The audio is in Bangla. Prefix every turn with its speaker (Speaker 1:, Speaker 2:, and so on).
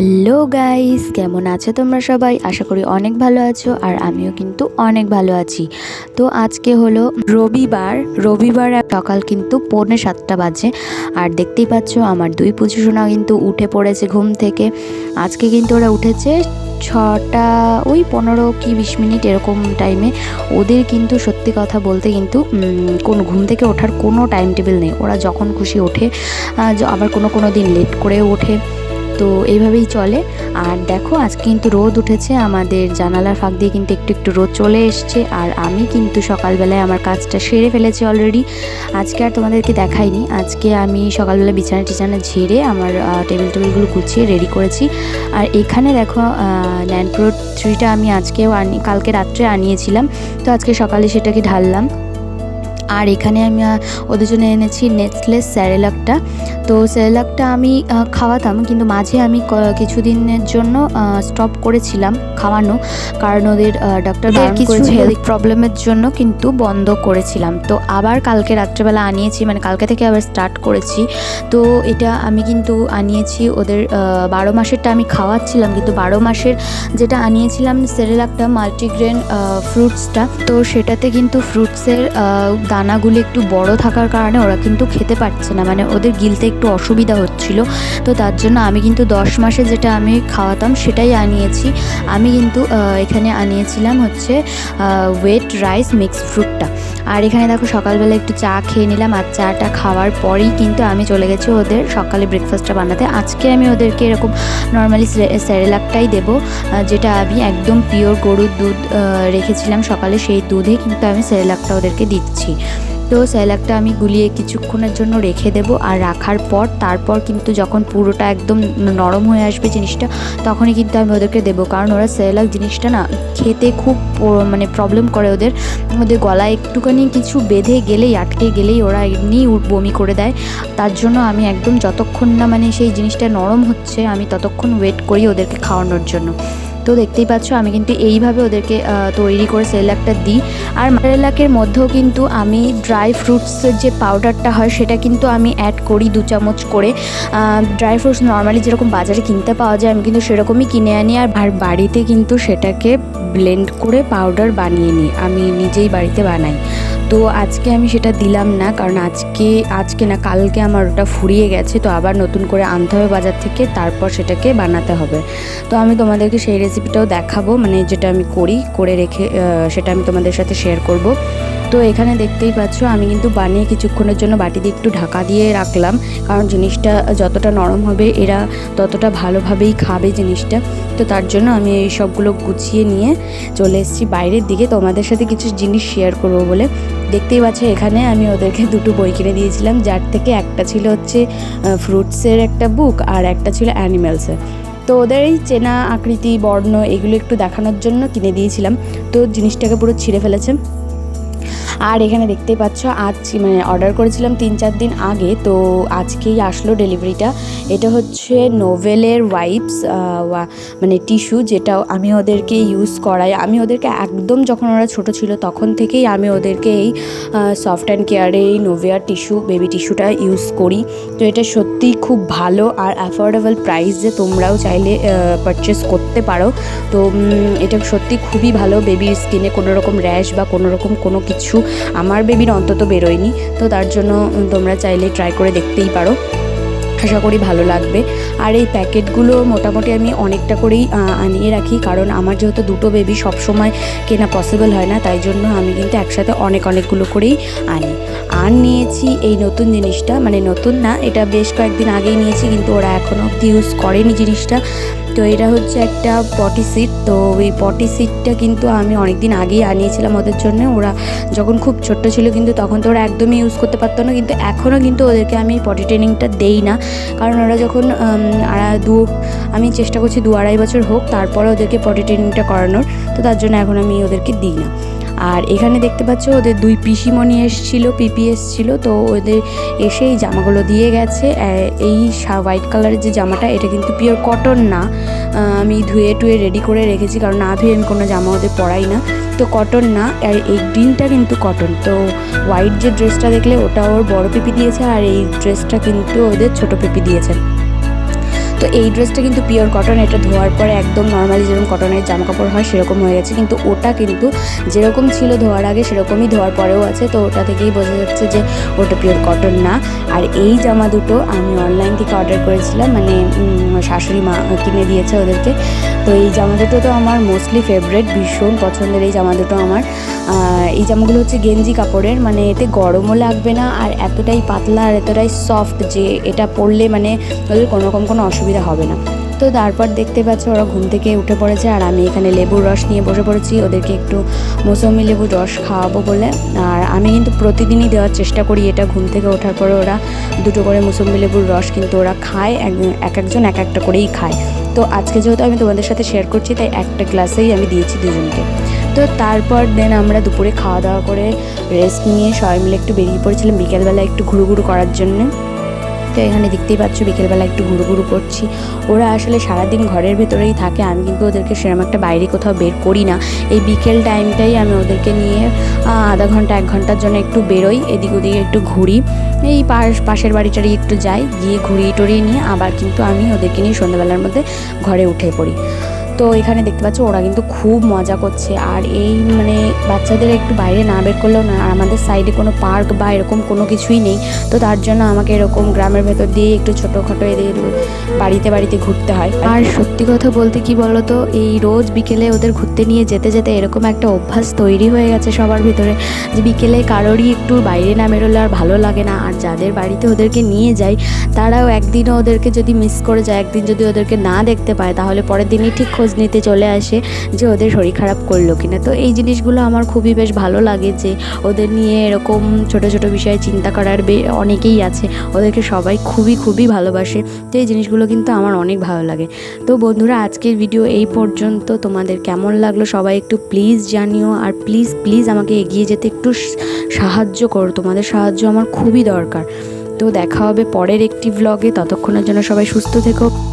Speaker 1: হ্যালো গাইস, কেমন আছো তোমরা সবাই? আশা করি অনেক ভালো আছো আর আমিও কিন্তু অনেক ভালো আছি। তো আজকে হলো রবিবার রবিবার সকাল কিন্তু পৌনে সাতটা বাজে। আর দেখতেই পাচ্ছ আমার দুই পুজো সোনা কিন্তু উঠে পড়েছে ঘুম থেকে। আজকে কিন্তু ওরা উঠেছে ছটা, ওই পনেরো কি বিশ মিনিট এরকম টাইমে ওদের কিন্তু সত্যি কথা বলতে কিন্তু কোন ঘুম থেকে ওঠার কোনো টাইম টেবিল নেই। ওরা যখন খুশি ওঠে আবার কোনো কোনো দিন লেট করেও ওঠে। তো এইভাবেই চলে। আর দেখো আজকে কিন্তু রোদ উঠেছে, আমাদের জানালার ফাঁক দিয়ে কিন্তু একটু একটু রোদ চলে এসছে। আর আমি কিন্তু সকালবেলায় আমার কাজটা সেরে ফেলেছি অলরেডি আজকে আর তোমাদেরকে দেখাইনি। আজকে আমি সকালবেলা বিছানা টিছানা ঝেড়ে আমার টেবিল টেবিলগুলো গুছিয়ে রেডি করেছি। আর এখানে দেখো ন্যানপ্রো থ্রিটা আমি আজকেও আনি, কালকে রাত্রে আনিয়েছিলাম। তো আজকে সকালে সেটাকে ঢাললাম। আর এখানে আমি ওদের জন্য এনেছি নেসলেস স্যারেলাকটা। তো স্যারেলাকটা আমি খাওয়াতাম কিন্তু মাঝে আমি কিছুদিনের জন্য স্টপ করেছিলাম খাওয়ানো। কারণ ওদের ডাক্তার
Speaker 2: কিছু
Speaker 1: হেলথ প্রবলেমের জন্য কিন্তু বন্ধ করেছিলাম। তো আবার কালকে রাত্রেবেলা আনিয়েছি মানে কালকে থেকে আবার স্টার্ট করেছি। তো এটা আমি কিন্তু আনিয়েছি ওদের বারো মাসেরটা আমি খাওয়াচ্ছিলাম কিন্তু বারো মাসের যেটা আনিয়েছিলাম সেরেলাকটা মাল্টিগ্রেন ফ্রুটসটা তো সেটাতে কিন্তু ফ্রুটসের দানাগুলো একটু বড় থাকার কারণে ওরা কিন্তু খেতে পারছে না। মানে ওদের গিলতে একটু অসুবিধা হচ্ছিল। তো তার জন্য আমি কিন্তু দশ মাসে যেটা আমি খাওয়াতাম সেটাই আনিয়েছি। আমি কিন্তু এখানে আনিয়েছিলাম হচ্ছে ওয়েট রাইস মিক্সড ফ্রুটটা আর এখানে দেখো সকালবেলা একটু চা খেয়ে নিলাম আর চাটা খাওয়ার পরেই কিন্তু আমি চলে গেছি ওদের সকালে ব্রেকফাস্টটা বানাতে। আজকে আমি ওদেরকে এরকম নর্মালি স্যারেলাকটাই দেব যেটা আমি একদম পিওর গরুর দুধ রেখেছিলাম সকালে, সেই দুধে কিন্তু আমি স্যারেলাকটা ওদেরকে দিচ্ছি। তো স্যালাকটা আমি গুলিয়ে কিছুক্ষণের জন্য রেখে দেব আর রাখার পর তারপর কিন্তু যখন পুরোটা একদম নরম হয়ে আসবে জিনিসটা, তখনই কিন্তু আমি ওদেরকে দেবো। কারণ ওরা স্যালাক জিনিসটা না খেতে খুব মানে প্রবলেম করে ওদের। ওদের গলায় একটুখানি কিছু বেঁধে গেলেই, আটকে গেলেই ওরা এমনিই উঠ- বমি করে দেয়। তার জন্য আমি একদম যতক্ষণ না মানে সেই জিনিসটা নরম হচ্ছে, আমি ততক্ষণ ওয়েট করি ওদেরকে খাওয়ানোর জন্য। তো দেখতেই পাচ্ছ, আমি কিন্তু এইভাবে ওদেরকে তৈরি করে সেলাকটা দিই। আর সেলাকের মধ্যেও কিন্তু আমি ড্রাই ফ্রুটসের যে পাউডারটা হয়, সেটা কিন্তু আমি অ্যাড করি দু চামচ করে। ড্রাই ফ্রুটস নর্মালি যেরকম বাজারে কিনতে পাওয়া যায়, আমি কিন্তু সেরকমই কিনে আনি। আর বাড়িতে কিন্তু সেটাকে ব্লেন্ড করে পাউডার বানিয়ে নিই, আমি নিজেই বাড়িতে বানাই। তো আজকে আমি সেটা দিলাম না, কারণ আজকে আজকে না, কালকে আমার ওটা ফুরিয়ে গেছে, তো আবার নতুন করে আনতে হবে বাজার থেকে, তারপর সেটাকে বানাতে হবে। তো আমি তোমাদেরকে সেই রেসিপিটাও দেখাবো মানে যেটা আমি করি, করে রেখে সেটা আমি তোমাদের সাথে শেয়ার করব। তো এখানে দেখতেই পাচ্ছ, আমি কিন্তু বানিয়ে কিছুক্ষণের জন্য বাটি দিয়ে একটু ঢাকা দিয়ে রাখলাম, কারণ জিনিসটা যতটা নরম হবে, এরা ততটা ভালোভাবেই খাবে জিনিসটা। তো তার জন্য আমি এই সবগুলো গুছিয়ে নিয়ে চলে এসেছি বাইরের দিকে। তোমাদের সাথে কিছু জিনিস শেয়ার করব বলে। দেখতেই পাচ্ছ, এখানে আমি ওদেরকে দুটো বই কিনে দিয়েছিলাম, যার থেকে একটা ছিল হচ্ছে ফ্রুটসের একটা বুক আর একটা ছিল অ্যানিম্যালসের তো ওদের এই চেনা আকৃতি, বর্ণ, এগুলো একটু দেখানোর জন্য কিনে দিয়েছিলাম। তো জিনিসটাকে পুরো ছিঁড়ে ফেলেছে। আর এখানে দেখতেই পাচ্ছ, আজ মানে অর্ডার করেছিলাম তিন চার দিন আগে, তো আজকেই আসলো ডেলিভারিটা এটা হচ্ছে নোভেলের ওয়াইপস মানে টিস্যু যেটা আমি ওদেরকে ইউজ করাই। আমি ওদেরকে একদম যখন ওরা ছোট ছিল তখন থেকেই আমি ওদেরকে এই সফট অ্যান্ড কেয়ারে এই নোভিয়ার টিস্যু বেবি টিস্যুটা ইউজ করি। তো এটা সত্যিই খুব ভালো আর অ্যাফোর্ডেবল প্রাইসে তোমরাও চাইলে পারচেস করতে পারো। তো এটা সত্যি খুবই ভালো বেবির স্কিনে কোনো রকম র্যাশ বা কোনো রকম কোনো কিছু আমার বেবির অন্তত বেরোয়নি, তো তার জন্য তোমরা চাইলে ট্রাই করে দেখতেই পারো। আশা করি ভালো লাগবে। আর এই প্যাকেটগুলো মোটামুটি আমি অনেকটা করেই আনিয়ে রাখি, কারণ আমার যেহেতু দুটো বেবি সবসময় কেনা পসিবল হয় না, তাই জন্য আমি কিন্তু একসাথে অনেক অনেকগুলো করেই আনি। আর নিয়েছি এই নতুন জিনিসটা মানে নতুন না, এটা বেশ কয়েকদিন আগেই নিয়েছি, কিন্তু ওরা এখনও অব্দি ইউজ করেনি জিনিসটা। তো এটা হচ্ছে একটা পটি সিট তো এই পটি সিটটা কিন্তু আমি অনেক দিন আগেই আনিয়েছিলাম ওদের জন্য। ওরা যখন খুব ছোট্ট ছিল কিন্তু তখন তো ওরা একদমই ইউজ করতে পারতো না, কিন্তু এখনও কিন্তু ওদেরকে আমি পটি ট্রেনিংটা দেই না। কারণ ওরা যখন দু, আমি চেষ্টা করছি দু আড়াই বছর হোক, তারপরে ওদেরকে পটি ট্রেনিংটা করানোর, তো তার জন্য এখন আমি ওদেরকে দিই না। আর এখানে দেখতে পাচ্ছ ওদের দুই পিসিমণি এসছিল, পিপি এসছিল, তো ওদের এসে এই জামাগুলো দিয়ে গেছে। এই হোয়াইট কালারের যে জামাটা, এটা কিন্তু পিওর কটন না। আমি ধুয়ে টুয়ে রেডি করে রেখেছি, কারণ না ধুয়ে আমি কোনো জামা ওদের পরাই না। তো কটন না, আর এই গ্রিনটা কিন্তু কটন তো হোয়াইট যে ড্রেসটা দেখলে, ওটা ওর বড় পিপি দিয়েছে, আর এই ড্রেসটা কিন্তু ওদের ছোট পিপি দিয়েছে। তো এই ড্রেসটা কিন্তু পিওর কটন, এটা ধোয়ার পরে একদম নর্মালি যেরকম কটনের জামা কাপড় হয় সেরকম হয়ে গেছে। কিন্তু ওটা কিন্তু যেরকম ছিল ধোয়ার আগে সেরকমই ধোয়ার পরেও আছে। তো ওটা থেকেই বোঝা যাচ্ছে যে ওটা পিওর কটন না। আর এই জামা দুটো আমি অনলাইন থেকে অর্ডার করেছিলাম মানে শাশুড়ি মা কিনে দিয়েছে ওদেরকে। তো এই জামা দুটো তো আমার মোস্টলি ফেভারেট ভীষণ পছন্দের এই জামা দুটো আমার। এই জামাগুলো হচ্ছে গেঞ্জি কাপড়ের মানে এতে গরমও লাগবে না আর এতটাই পাতলা আর এতটাই সফট যে এটা পরলে মানে ওদের কোনো রকম কোনো অসুবিধা হবে না। তো তারপর দেখতে পাচ্ছ ওরা ঘুম থেকে উঠে পড়েছে আর আমি এখানে লেবুর রস নিয়ে বসে পড়েছি। ওদেরকে একটু মৌসুমি লেবুর রস খাওয়াবো বলে। আর আমি কিন্তু প্রতিদিনই দেওয়ার চেষ্টা করি এটা ঘুম থেকে ওঠার পরে ওরা দুটো করে মৌসুমি লেবুর রস কিন্তু ওরা খায়, এক একজন এক একটা করেই খায়। তো আজকে যেহেতু আমি তোমাদের সাথে শেয়ার করছি, তাই একটা গ্লাসেই আমি দিয়েছি দুজনকে। তো তারপর দেন আমরা দুপুরে খাওয়া দাওয়া করে রেস্ট নিয়ে সবাই মিলে একটু বেরিয়ে পড়েছিলাম বিকেলবেলা একটু ঘুরু ঘুরু করার জন্য। তো এখানে দেখতেই পাচ্ছ, বিকেলবেলা একটু ঘুরু ঘুরু করছি। ওরা আসলে সারাদিন ঘরের ভেতরেই থাকে, আমি কিন্তু ওদেরকে সেরকম একটা বাইরে কোথাও বের করি না। এই বিকেল টাইমটাই আমি ওদেরকে নিয়ে আধা ঘণ্টা, এক ঘণ্টার জন্য একটু বেরোই, এদিক ওদিকে একটু ঘুরি। এই পাশ, পাশের বাড়িটারি একটু যাই, গিয়ে ঘুরিয়ে টুরিয়ে নিয়ে আবার কিন্তু আমি ওদেরকে নিয়ে সন্ধ্যাবেলার মধ্যে ঘরে উঠে পড়ি। তো এখানে দেখতে পাচ্ছ ওরা কিন্তু খুব মজা করছে। আর এই মানে বাচ্চাদের একটু বাইরে না বের করলেও না, আর আমাদের সাইডে কোনো পার্ক বা এরকম কোনো কিছুই নেই। তো তার জন্য আমাকে এরকম গ্রামের ভেতর দিয়ে একটু ছোটোখাটো এদের বাড়িতে বাড়িতে ঘুরতে হয়। আর সত্যি কথা বলতে কি বলতো, এই রোজ বিকেলে ওদের ঘুরতে নিয়ে যেতে যেতে এরকম একটা অভ্যাস তৈরি হয়ে গেছে সবার ভিতরে, যে বিকেলে কারোরই একটু বাইরে না বেরোলে আর ভালো লাগে না। আর যাদের বাড়িতে ওদেরকে নিয়ে যাই তারাও একদিনও ওদেরকে যদি মিস করে যায়, একদিন যদি ওদেরকে না দেখতে পায়, তাহলে পরের দিনই ঠিক খোঁজ নিতে চলে আসে যে ওদের শরীর খারাপ করল কিনা। তো এই জিনিসগুলো আমার খুবই বেশ ভালো লাগে যে ওদের নিয়ে এরকম ছোট ছোট বিষয়ে চিন্তা করার অনেকেই আছে। ওদেরকে সবাই খুবই খুবই ভালোবাসে। তো এই জিনিসগুলো কিন্তু আমার অনেক ভালো লাগে। তো বন্ধুরা, আজকের ভিডিও এই পর্যন্ত। তোমাদের কেমন লাগল সবাই একটু প্লিজ জানিও। আর প্লিজ প্লিজ আমাকে এগিয়ে যেতে একটু সাহায্য করো। তোমাদের সাহায্য আমার খুবই দরকার। তো দেখা হবে পরের একটি ভ্লগে ততক্ষণের জন্য সবাই সুস্থ থেকো।